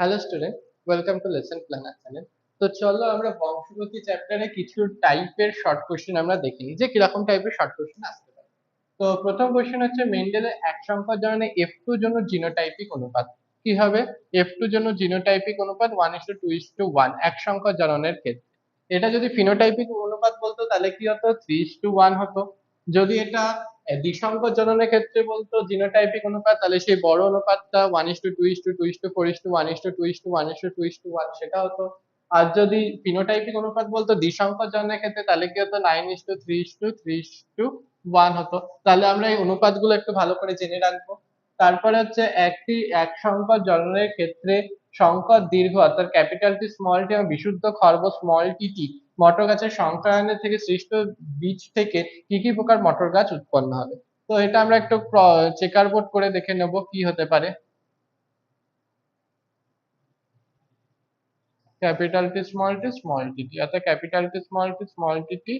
Hello student welcome to lesson planner channel তো চলো আমরা বংশগতি চ্যাপ্টারে কিছু টাইপের শর্ট কোশ্চেন আমরা দেখে নিই, যে কীরকম টাইপের শর্ট কোশ্চেন আসতে পারে। তো প্রথম কোশ্চেন হচ্ছে মেন্ডেলের এক সংখ্যার জন্য এফ টু জন্য জিনোটাইপিক অনুপাত। কি হবে? এফ টু জন্য জিনোটাইপিক অনুপাত one is to two is to one এক সংখ্যার জননের ক্ষেত্রে। এটা যদি ফিনোটাইপিক অনুপাত বলতো তাহলে কি হতো? থ্রি ইস টু ওয়ান হতো। যদি এটা দ্বিসংখ্যক জননের ক্ষেত্রে বলতো জিনোটাইপিক অনুপাত তাহলে সেই বড় অনুপাতটা one is to two is to two is to four is to one is to two is to one is to two is to one সেটা হতো আর যদি ফিনোটাইপিক অনুপাত বলতো দ্বিসংখ্যক জননের ক্ষেত্রে তাহলে কি হতো nine is to three is to three is to one হতো তাহলে আমরা এই অনুপাতগুলো একটু ভালো করে জেনে রাখব তারপরে হচ্ছে একটি এক সংখ্যক জননের ক্ষেত্রে সংকট দীর্ঘ অর্থাৎ ক্যাপিটাল টি স্মল টি এবং বিশুদ্ধ খর্ব স্মল টি টি মটর গাছের সংক্রায়নের থেকে সৃষ্ট বীজ থেকে কি কি প্রকার মটর গাছ উৎপন্ন হবে? তো এটা আমরা একটু চেকার বোর্ড করে দেখে নেব কি হতে পারে। Capital T small t small t অর্থাৎ capital T small t small t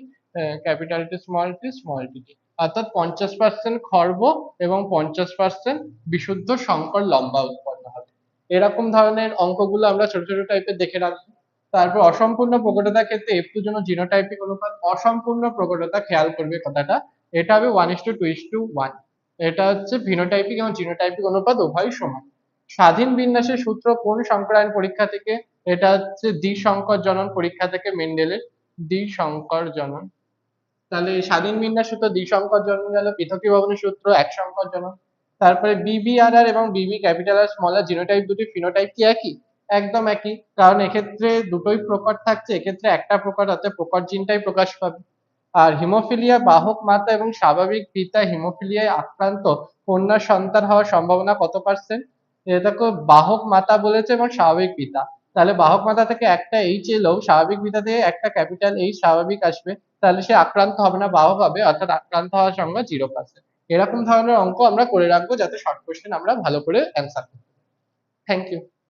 capital T small t small t অর্থাৎ পঞ্চাশ পার্সেন্ট খর্ব এবং পঞ্চাশ পার্সেন্ট বিশুদ্ধ সংকর লম্বা উৎপন্ন হবে। এরকম ধরনের অঙ্কগুলো আমরা ছোট ছোট টাইপের দেখে রাখব। তারপর অসম্পূর্ণ প্রকটতার ক্ষেত্রে এফ টু জন্য জিনোটাইপিক অনুপাত অসম্পূর্ণ প্রকটতা খেয়াল করবে কথাটা। এটা হবে one is to two is to one এটা হচ্ছে ফিনোটাইপিক এবং জিনোটাইপিক অনুপাত উভয় সমান। স্বাধীন বিন্যাসের সূত্র কোন সংকরায়ন পরীক্ষা থেকে? এটা হচ্ছে দ্বিসংকর জনন পরীক্ষা থেকে মেন্ডেলের দ্বিসংকর জনন তাহলে স্বাধীন বিন্যাস সূত্র দ্বিসংকর জনন গেল পৃথকীভবনের সূত্র এক সংকর জনন তারপরে বিবিআরআর এবং B B capital R small r genotype দুটি ফিনোটাইপ কি একই? একদম একই। কারণ এক্ষেত্রে দুটোই প্রকার থাকছে। এক্ষেত্রে একটা প্রকার অর্থাৎ প্রকার জিনটাই প্রকাশ পাবে। আর হিমোফিলিয়া, বাহক মাতা এবং স্বাভাবিক পিতা হিমোফিলিয়ায় আক্রান্ত কন্যার সন্তান হওয়ার সম্ভাবনা কত পার্সেন্ট দেখো, বাহক মাতা বলেছে এবং স্বাভাবিক পিতা। তাহলে বাহক মাতা থেকে একটা এইচ এলেও স্বাভাবিক পিতা থেকে একটা ক্যাপিটাল এইচ স্বাভাবিক আসবে, তাহলে সে আক্রান্ত হবে না, বাহক হবে, অর্থাৎ আক্রান্ত হওয়ার সংখ্যা জিরো পার্সেন্ট এরকম ধরনের অঙ্ক আমরা করে রাখব, যাতে শর্ট কোশ্চেন আমরা ভালো করে অ্যান্সার করতে থ্যাংক ইউ